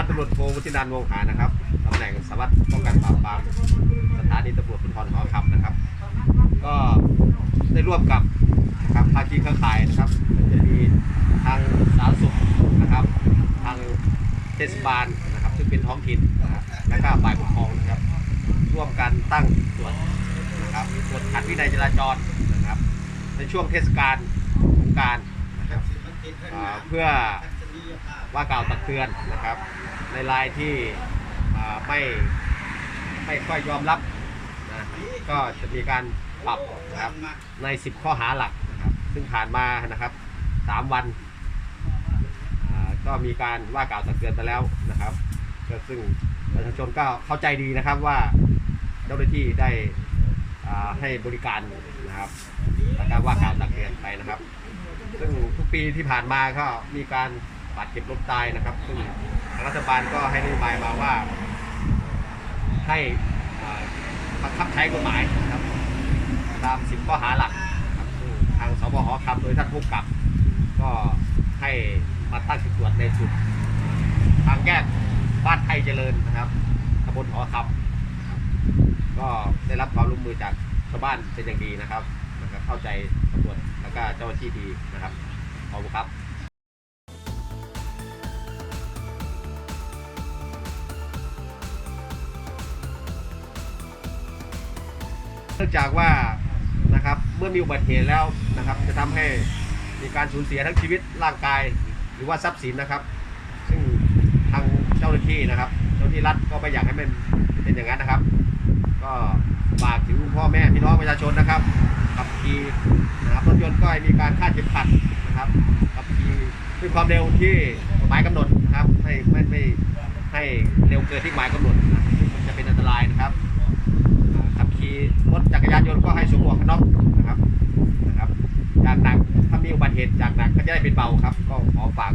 พันตำรวจโทวุฒินันท์วงหานะครับตำแหน่งสารวัสดิ์ป้องกันปราบปรามสถานีตำรวจภูธรหอคำนะครับ ก็ได้ร่วมกับนะครับภาคีเครือข่ายนะครับจะมีทางสาธารณสุขนะครับ ทางเทศบาลนะครับ ซึ่งเป็นท้องถิ่นนะครับและก็ฝ่ายปกครองนะครับ ร่วมกันตั้งตรวจนะครับตรวจขัดวินัยจราจรนะครับ ในช่วงเทศกาลสงการนะครับเพื่อ ว่ากล่าวตักเตือนนะครับ ในรายที่ไม่ไม่ค่อยยอมรับนะก็จะมีการปรับนะครับใน 10 ข้อหาหลักนะครับซึ่งผ่านมานะครับ 3 วัน ก็มีการว่ากล่าวตักเตือนไปแล้วนะครับก็ซึ่งประชาชนก็เข้าใจดีนะครับว่าเจ้าหน้าที่ได้ให้บริการนะครับและการว่ากล่าวตักเตือนไปนะครับ ซึ่งทุกปีที่ผ่านมาก็มีการ บาดเจ็บล้มตายนะครับ ซึ่งทางรัฐบาลก็ให้นโยบายมาว่า ให้บังคับใช้กฎหมายนะครับตาม10ข้อหาหลักทางสบหคำโดยท่านผู้กับ ก็ให้มาตั้งจุดตรวจในจุด ทางแยกบ้านไทยเจริญนะครับตำบลหอคำนะครับ ก็ได้รับความร่วมมือจากชาวบ้านเป็นอย่างดีนะครับเข้าใจตำรวจแล้วก็เจ้าหน้าที่ดีนะครับ นื่องจากว่านะครับเมื่อมีอุบัติเหตุแล้วนะครับ จะทำให้มีการสูญเสียทั้งชีวิตร่างกาย หรือว่าทรัพย์สินนะครับ ซึ่งทางเจ้าหน้าที่นะครับ เจ้าหน้าที่รัฐก็ไม่อยากให้มันเป็นอย่างนั้นนะครับ ก็ฝากถึงพ่อแม่พี่น้องประชาชนนะครับขับขี่นะครับรถยนต์ก็มีการคาดเข็มขัดนะครับขับขี่ด้วยความเร็วที่กฎหมายกำหนดนะครับไม่ไม่ไม่ให้เร็วเกินที่กฎหมายกำหนดนะซึ่ง รถจักรยานยนต์ก็ให้สวมหมวกกันน็อกนะครับนะครับจากหนักถ้ามีอุบัติเหตุจากหนักก็จะได้เป็นเบาครับ ก็ขอฝาก